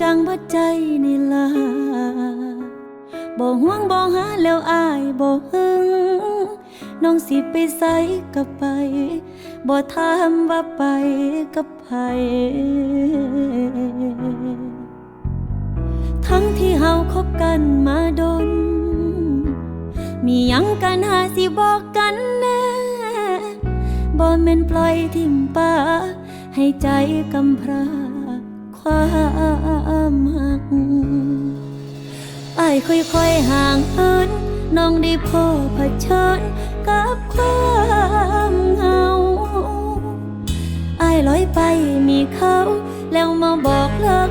จังบ่ใจนี่ล่ะบ่ห่วงบ่หาแล้วอายบ่หึงน้องสิไปไสก็ไปบ่ถามว่าไปกับไผทั้งที่เฮาคบกันมาดน มียังกันหาสิบอกกันแน่บ่แม่นปล่อยทิ่มป่าให้ใจกำพร้า ความหักอายค่อยๆห่างเหินน้องได้พบเผชิญกับความเหงาไอ้ลอยไปมีเขา แล้วมาบอกเลิก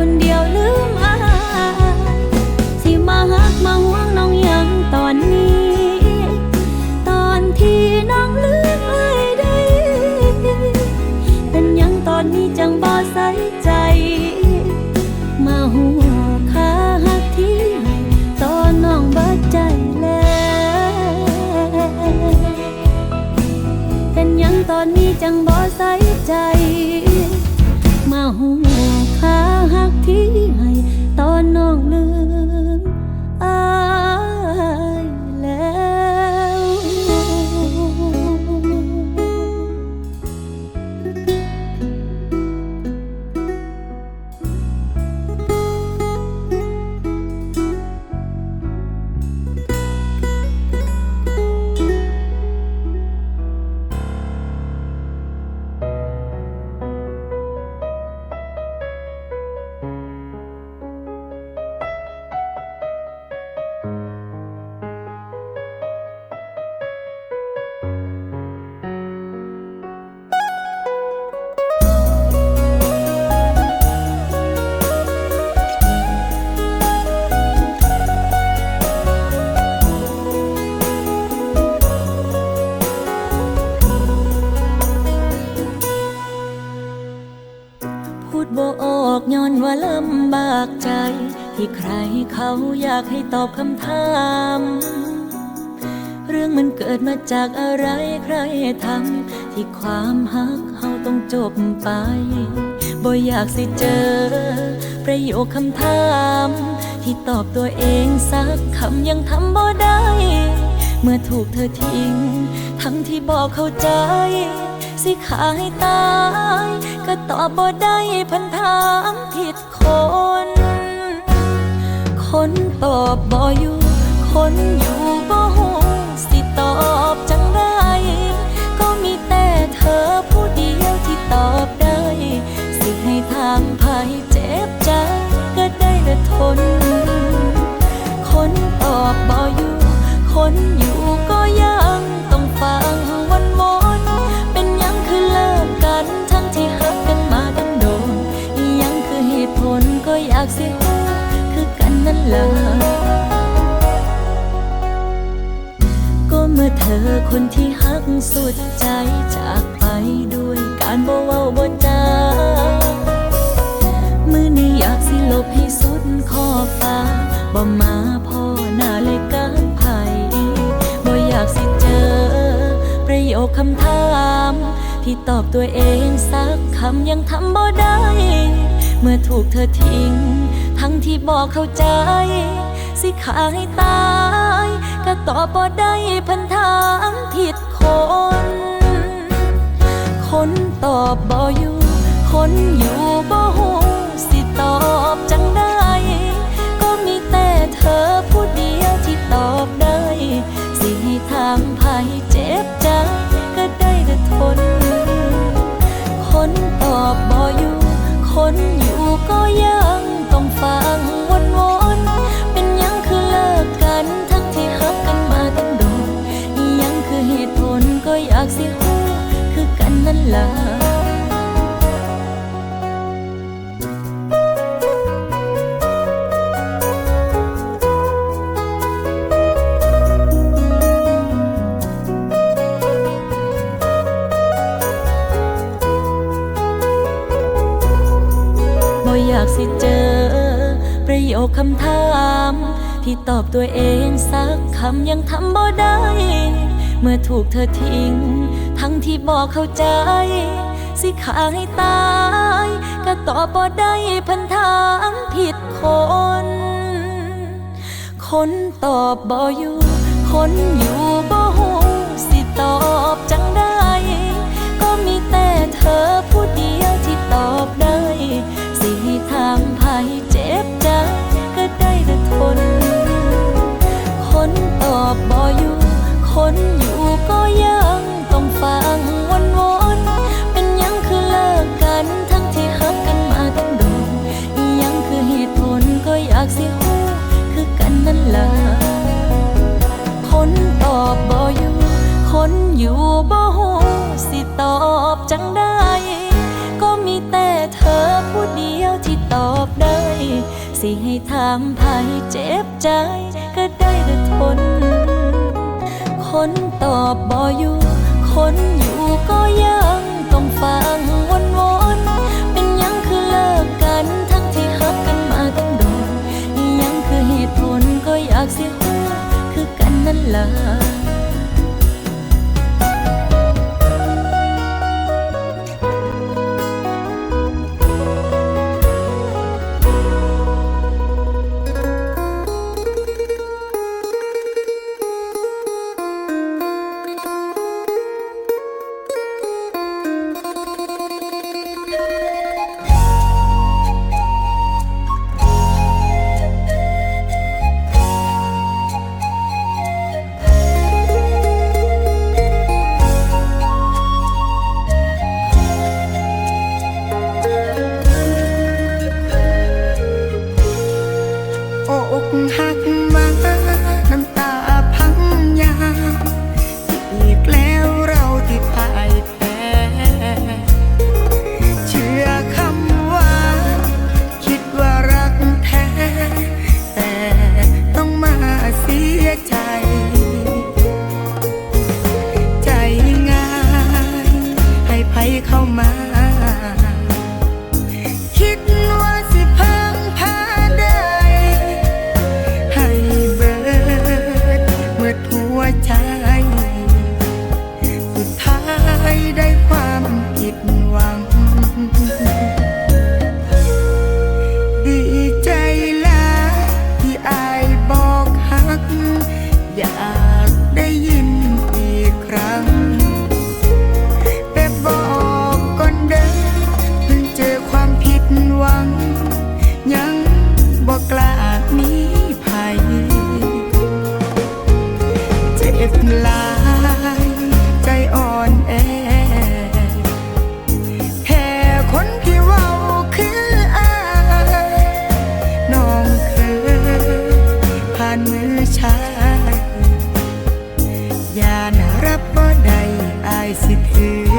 คนเดียวลืมอายสิมาหักมาห่วงน้องยังตอนนี้ ตอนที่น้องลืมอายได้เป็นยังตอนนี้จังบ่ใส่ใจ มาหัวค่าหักที่ตอนน้องบิดใจแล้วเป็นยังตอนนี้จังบ่ใส่ใจ มาหัว ค่า เขาอยากให้ตอบคำถาม เรื่องมันเกิดมาจากอะไรใครทำที่ความฮักเฮาต้องจบไป บ่อยากสิเจอ ประโยคคำถาม ที่ตอบตัวเองสักคำยังทำบ่ได้ เมื่อถูกเธอทิ้ง ทั้งที่บอกเข้าใจ สิขาให้ตาย ก็ตอบบ่ได้พันถามผิดคน คนตอบบ่อยู่คนอยู่ คนที่หักสุดใจจากไปด้วยการบ่เว้าบ่จามือนี้อยากสิลบให้สุดขอฟ้าบ่มาพ่อหน้าเลยการไผ่บ่อยากสิเจอ ประโยคคำถามที่ตอบตัวเองสักคำยังทำบ่ได้ เมื่อถูกเธอทิ้ง ทั้งที่บอกเข้าใจ สิขาให้ตาย ก็ตอบบ่ได้พันทางผิดคน คนตอบบ่อยู่ คนอยู่บ่หูสิตอบจังได้ ก็มีแต่เธอผู้เดียวที่ตอบได้ สิทางภัยเจ็บใจก็ได้แต่ทน คนตอบบ่อยู่ คนอยู่ก็ยังต ล่ะบ่อยากสิเจอ ประโยคคำถามที่ตอบตัวเองสักคำยังทำบ่ได้ เมื่อถูกเธอทิ้ง ทั้งที่บอกเข้าใจ สิขาให้ตาย ก็ตอบบ่ได้พันทางผิดคน คนตอบบ่อยู่ คนอยู่บ่หูสิตอบจังได้ ก็มีแต่เธอผู้เดียวที่ตอบได้ สิให้ทางภัยเจ็บใจก็ได้แต่ทน คนตอบบ่อยู่ คนอยู่ก็ยังต้ สิให้ถามภัยเจ็บใจ ก็ได้แต่ทน คนตอบบ่อยู่ คนอยู่ก็ยังานรับบ่ได้อายสิถือ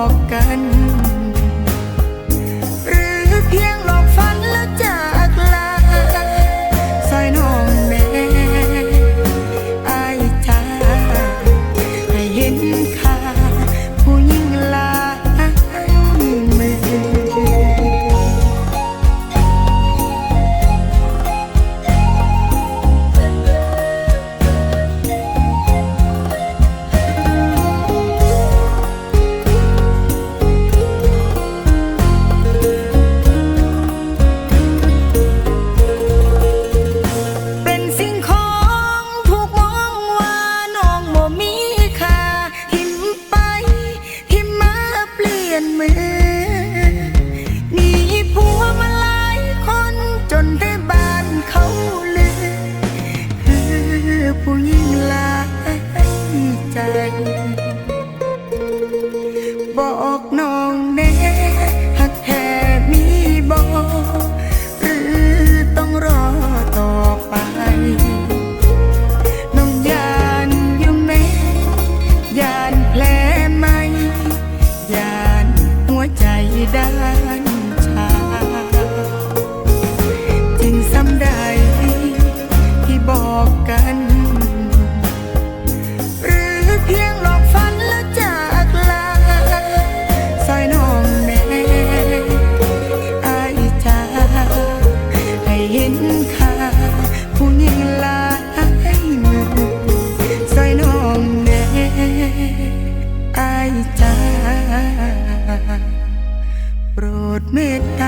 อกกัน Nick.